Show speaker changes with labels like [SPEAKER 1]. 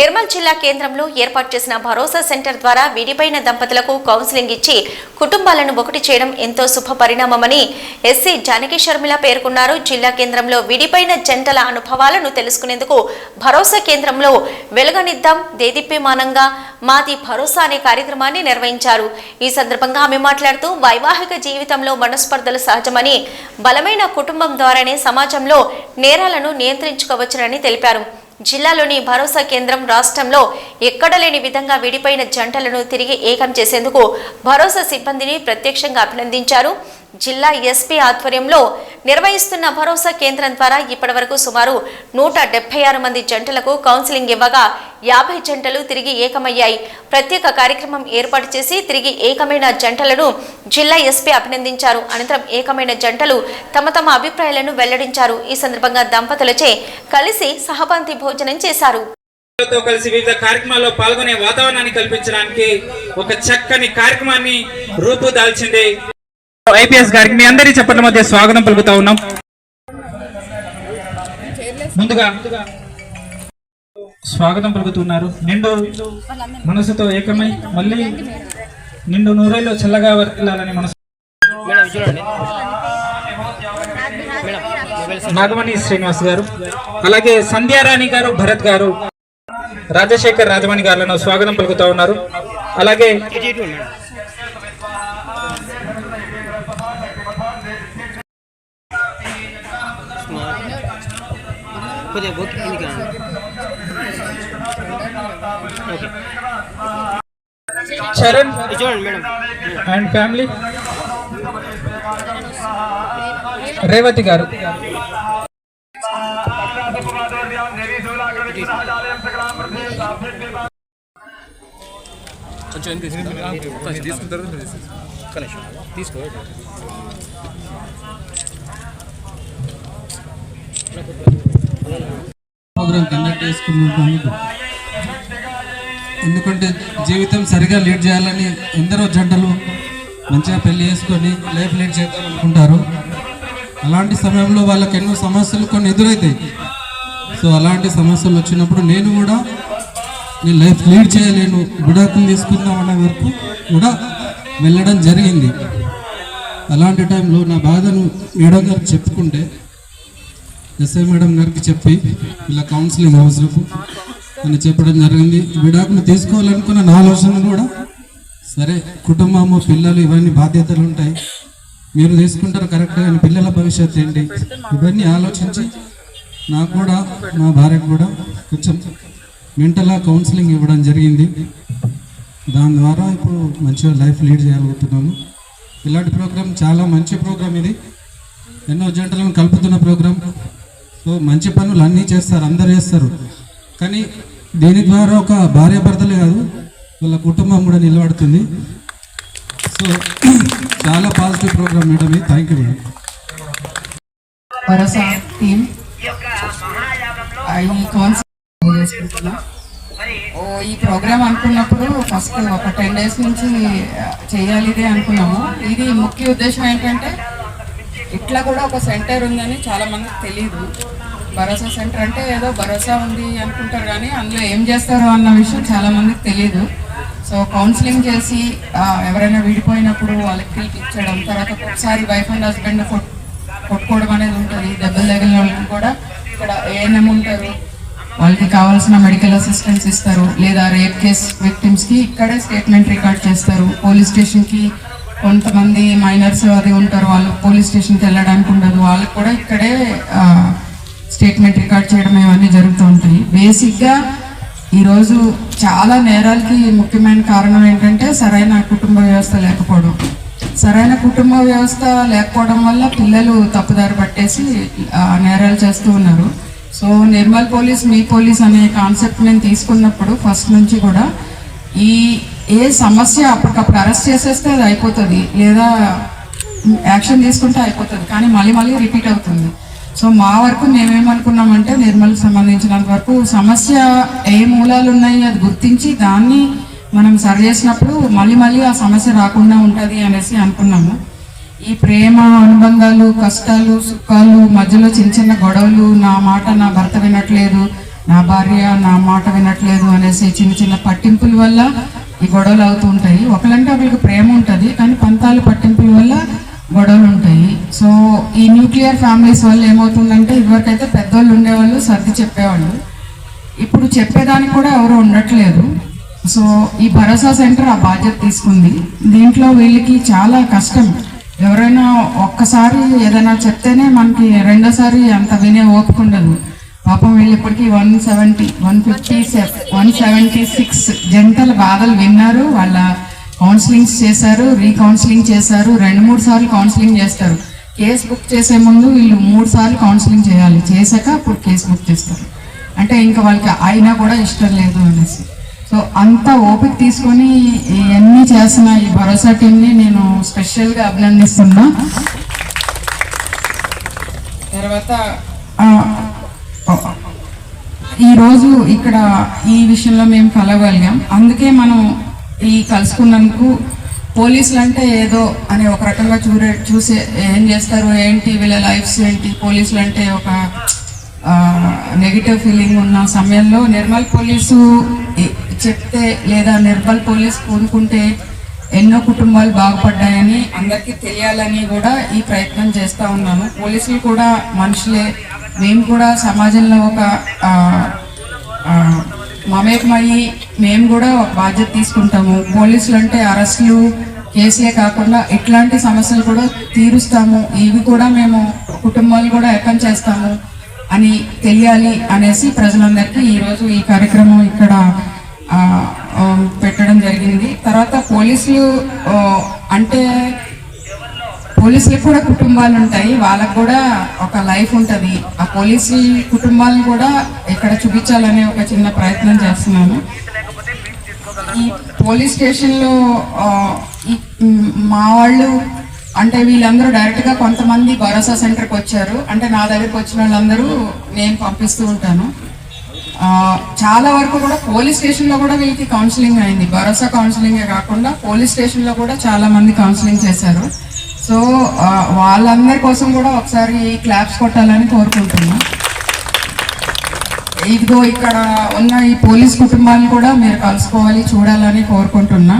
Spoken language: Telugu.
[SPEAKER 1] నిర్మల్ జిల్లా కేంద్రంలో ఏర్పాటు చేసిన భరోసా సెంటర్ ద్వారా విడిపోయిన దంపతులకు కౌన్సిలింగ్ ఇచ్చి కుటుంబాలను ఒకటి చేయడం ఎంతో శుభ పరిణామమని ఎస్సీ జానకి షర్మిల పేర్కొన్నారు. జిల్లా కేంద్రంలో విడిపోయిన జంటల అనుభవాలను తెలుసుకునేందుకు భరోసా కేంద్రంలో వెలుగనిద్దాం దేదీప్యమానంగా మాది భరోసా అనే కార్యక్రమాన్ని నిర్వహించారు. ఈ సందర్భంగా ఆమె మాట్లాడుతూ వైవాహిక జీవితంలో మనస్పర్ధలు సహజమని బలమైన కుటుంబం ద్వారానే సమాజంలో నేరాలను నియంత్రించుకోవచ్చునని తెలిపారు. జిల్లాలోని భరోసా కేంద్రం రాష్ట్రంలో ఎక్కడ లేని విధంగా విడిపోయిన జంటలను తిరిగి ఏకం చేసేందుకు భరోసా సిబ్బందిని ప్రత్యక్షంగా అభినందించారు. జిల్లా ఎస్పీ ఆధ్వర్యంలో నిర్వహిస్తున్న భరోసా కేంద్రం ద్వారా ఇప్పటివరకు సుమారు నూట ఆరు మంది జంటలకు కౌన్సిలింగ్ ఇవ్వగా యాభై జంటలు తిరిగి ఏకమయ్యాయి. ప్రత్యేక కార్యక్రమం ఏర్పాటు చేసి తిరిగి ఏకమైన జంటలను జిల్లా ఎస్పీ అభినందించారు. అనంతరం ఏకమైన జంటలు తమ తమ అభిప్రాయాలను వెల్లడించారు. ఈ సందర్భంగా దంపతులచే కలిసి సహపంక్తి భోజనం చేశారు.
[SPEAKER 2] తో కలిసి వివిధ కార్యక్రమాల్లో పాల్గొనే వాతావరణాన్ని కల్పించడానికి ఒక చక్కని కార్యక్రమాన్ని రూపుదాల్చింది. ఐపీఎస్ గారికి మీ అందరి చెప్పట్ల మధ్య స్వాగతం పలుకుతా ఉన్నాం. ముందుగా స్వాగతం పలుకుతున్నారు. నిండు మనసుతో ఏకమై మళ్ళీ నిండు నూరేళ్ళు చల్లగా వర్తిల్లాలని మనసు నాగమణి శ్రీనివాస్ గారు అలాగే సంధ్యారాణి గారు భరత్ గారు రాజశేఖర్ రాజమణి గారులను స్వాగతం పలుకుతా ఉన్నారు. అలాగే
[SPEAKER 3] కొద్దిగా బొక్కి కిందికి రండి. ఓకే
[SPEAKER 2] చరణ్
[SPEAKER 3] ఇది చూడండి మేడం
[SPEAKER 2] అండ్ ఫ్యామిలీ రేవతి గారు
[SPEAKER 4] ప్రోగ్రామ్ కండక్ట్ చేసుకున్నందుకు ఎందుకంటే జీవితం సరిగా లీడ్ చేయాలని ఎందరో జంటలు మంచిగా పెళ్ళి చేసుకొని లైఫ్ లీడ్ చేద్దాం అనుకుంటారు అలాంటి సమయంలో వాళ్ళకి ఎన్నో సమస్యలు కొన్ని ఎదురవుతాయి సో అలాంటి సమస్యలు వచ్చినప్పుడు నేను కూడా నేను లైఫ్ లీడ్ చేయలేను విడాకులు తీసుకుందాం అనే వరకు కూడా వెళ్ళడం జరిగింది. అలాంటి టైంలో నా బాధను మేడం గారికి చెప్పుకుంటే ఎస్ఐ మేడం గారికి చెప్పి ఇలా కౌన్సిలింగ్ అవసరం. అని చెప్పడం జరిగింది. విడాకులు తీసుకోవాలనుకున్న నా ఆలోచన కూడా సరే కుటుంబము పిల్లలు ఇవన్నీ బాధ్యతలు ఉంటాయి. మీరు తీసుకుంటారు కరెక్ట్గా కానీ పిల్లల భవిష్యత్తు ఏంటి? ఇవన్నీ ఆలోచించి నాకు కూడా మా భార్యకు కూడా కొంచెం మెంటల్గా కౌన్సిలింగ్ ఇవ్వడం జరిగింది. దాని ద్వారా ఇప్పుడు మంచిగా లైఫ్ లీడ్ చేయగలుగుతున్నాము. ఇలాంటి ప్రోగ్రామ్ చాలా మంచి ప్రోగ్రామ్ ఇది. ఎన్నో జంటలను కలుపుతున్న ప్రోగ్రామ్ సో మంచి పనులు అన్నీ చేస్తారు అందరు చేస్తారు. కానీ దీని ద్వారా ఒక భార్య భర్తలే కాదు వాళ్ళ కుటుంబం కూడా నిలబడుతుంది. సో చాలా పాజిటివ్ ప్రోగ్రామ్ మేడం ఇది. థ్యాంక్ యూ మేడం
[SPEAKER 5] ఈ ఓ ఈ ప్రోగ్రామ్ అనుకున్నప్పుడు ఫస్ట్ ఒక టెన్ డేస్ నుంచి చేయాలి ఇదే అనుకున్నాము. ఇది ముఖ్య ఉద్దేశం ఏంటంటే ఇట్లా కూడా ఒక సెంటర్ ఉందని చాలా మందికి తెలియదు భరోసా సెంటర్ అంటే ఏదో భరోసా ఉంది అనుకుంటారు కానీ అందులో ఏం చేస్తారో అన్న విషయం చాలా మందికి తెలియదు సో కౌన్సిలింగ్ చేసి ఎవరైనా విడిపోయినప్పుడు వాళ్ళకి పిలిపించడం తర్వాత ఒకసారి వైఫ్ అండ్ హస్బెండ్ కొట్టుకోవడం అనేది ఉంటుంది. దెబ్బలు తగిలిన వాళ్ళకి కూడా ఇక్కడ ఏఎన్ఎం ఉంటారు. వాళ్ళకి కావాల్సిన మెడికల్ అసిస్టెన్స్ ఇస్తారు. లేదా రేప్ కేస్ విక్టిమ్స్కి ఇక్కడే స్టేట్మెంట్ రికార్డ్ చేస్తారు. పోలీస్ స్టేషన్కి కొంతమంది మైనర్స్ అది ఉంటారు. వాళ్ళు పోలీస్ స్టేషన్కి వెళ్ళడానికి ఉండదు. వాళ్ళకి కూడా ఇక్కడే స్టేట్మెంట్ రికార్డ్ చేయడం ఇవన్నీ జరుగుతూ ఉంటాయి. బేసిక్గా ఈరోజు చాలా నేరాలకి ముఖ్యమైన కారణం ఏంటంటే సరైన కుటుంబ వ్యవస్థ లేకపోవడం. సరైన కుటుంబ వ్యవస్థ లేకపోవడం వల్ల పిల్లలు తప్పుదారి పట్టేసి నేరాలు చేస్తూ ఉన్నారు. సో నిర్మల్ పోలీస్ మీ పోలీస్ అనే కాన్సెప్ట్ నేను తీసుకున్నప్పుడు ఫస్ట్ నుంచి కూడా ఈ ఏ సమస్య అప్పటికప్పుడు అరెస్ట్ చేసేస్తే అది అయిపోతుంది. లేదా యాక్షన్ తీసుకుంటే అయిపోతుంది. కానీ మళ్ళీ మళ్ళీ రిపీట్ అవుతుంది. సో మా వరకు మేమేమనుకున్నామంటే నిర్మల్కి సంబంధించినంత వరకు సమస్య ఏ మూలాలు ఉన్నాయి అది గుర్తించి దాన్ని మనం సరి చేసినప్పుడు మళ్ళీ మళ్ళీ ఆ సమస్య రాకుండా ఉంటుంది అనేసి అనుకున్నాము. ఈ ప్రేమ అనుబంధాలు కష్టాలు సుఖాలు మధ్యలో చిన్న చిన్న గొడవలు నా మాట నా భర్త వినట్లేదు నా భార్య నా మాట వినట్లేదు అనేసి చిన్న చిన్న పట్టింపుల వల్ల ఈ గొడవలు అవుతూ ఉంటాయి. ఒకలంటే ఒకరికి ప్రేమ ఉంటుంది కానీ పంతాలు పట్టింపుల వల్ల గొడవలు ఉంటాయి. సో ఈ న్యూక్లియర్ ఫ్యామిలీస్ వల్ల ఏమవుతుందంటే ఇదివరకైతే పెద్దోళ్ళు ఉండేవాళ్ళు సర్ది చెప్పేవాళ్ళు. ఇప్పుడు చెప్పేదానికి కూడా ఎవరు ఉండట్లేదు. సో ఈ భరోసా సెంటర్ ఆ బాధ్యత తీసుకుంది. దీంట్లో వీళ్ళకి చాలా కష్టం. ఎవరైనా ఒక్కసారి ఏదైనా చెప్తేనే మనకి రెండోసారి అంత వినే ఓపిక ఉండదు. పాపం వీళ్ళు ఇప్పటికీ one seventy one fifty one seventy six జంటల బాధలు విన్నారు. వాళ్ళ కౌన్సిలింగ్స్ చేశారు రీకౌన్సిలింగ్ చేశారు రెండు మూడు సార్లు కౌన్సిలింగ్ చేస్తారు. కేసు బుక్ చేసే ముందు వీళ్ళు మూడు సార్లు కౌన్సిలింగ్ చేయాలి. చేశాక అప్పుడు కేసు బుక్ చేస్తారు. అంటే ఇంకా వాళ్ళకి అయినా కూడా ఇష్టం లేదు అనేసి. సో అంత ఓపిక తీసుకొని ఇవన్నీ చేసిన ఈ భరోసా టీంని నేను స్పెషల్గా అభినందిస్తున్నా. తర్వాత ఈరోజు ఇక్కడ ఈ విషయంలో మేము కలవగలిగాం. అందుకే మనం ఈ కలుసుకున్నందుకు పోలీసులు అంటే ఏదో అని ఒక రకంగా చూడే చూసే ఏం చేస్తారు ఏంటి వీళ్ళ లైఫ్స్ ఏంటి? పోలీసులు అంటే ఒక నెగిటివ్ ఫీలింగ్ ఉన్న సమయంలో నిర్మల్ పోలీసు చెప్తే లేదా నిర్మల్ పోలీస్ పూనుకుంటే ఎన్నో కుటుంబాలు బాగుపడ్డాయని అందరికీ తెలియాలని కూడా ఈ ప్రయత్నం చేస్తూ ఉన్నాను. పోలీసులు కూడా మనుషులే. మేము కూడా సమాజంలో ఒక మమేకమయ్యి మేము కూడా ఒక బాధ్యత తీసుకుంటాము. పోలీసులు అంటే అరెస్టులు కేసులే కాకుండా ఇట్లాంటి సమస్యలు కూడా తీరుస్తాము. ఇవి కూడా మేము కుటుంబాలు కూడా ఎక్కం చేస్తాము అని తెలియాలి అనేసి ప్రజలందరికీ ఈరోజు ఈ కార్యక్రమం ఇక్కడ పెట్టడం జరిగింది. తర్వాత పోలీసులు అంటే పోలీసులకు కూడా కుటుంబాలు ఉంటాయి వాళ్ళకు కూడా ఒక లైఫ్ ఉంటుంది. ఆ పోలీసు కుటుంబాలను కూడా ఇక్కడ చూపించాలనే ఒక చిన్న ప్రయత్నం చేస్తున్నాను. ఈ పోలీస్ స్టేషన్లో మా వాళ్ళు అంటే వీళ్ళందరూ డైరెక్ట్గా కొంతమంది భరోసా సెంటర్కి వచ్చారు. అంటే నా దగ్గరికి వచ్చిన వాళ్ళందరూ నేను పంపిస్తూ ఉంటాను. చాలా వరకు కూడా పోలీస్ స్టేషన్లో కూడా వీళ్ళకి కౌన్సిలింగ్ అయింది. భరోసా కౌన్సిలింగే కాకుండా పోలీస్ స్టేషన్లో కూడా చాలామంది కౌన్సిలింగ్ చేశారు. సో వాళ్ళందరి కోసం కూడా ఒకసారి క్లాప్స్ కొట్టాలని కోరుకుంటున్నాను ఇదిగో ఇక్కడ ఉన్న ఈ పోలీస్ కుటుంబాన్ని కూడా మీరు కలుసుకోవాలి చూడాలని కోరుకుంటున్నా.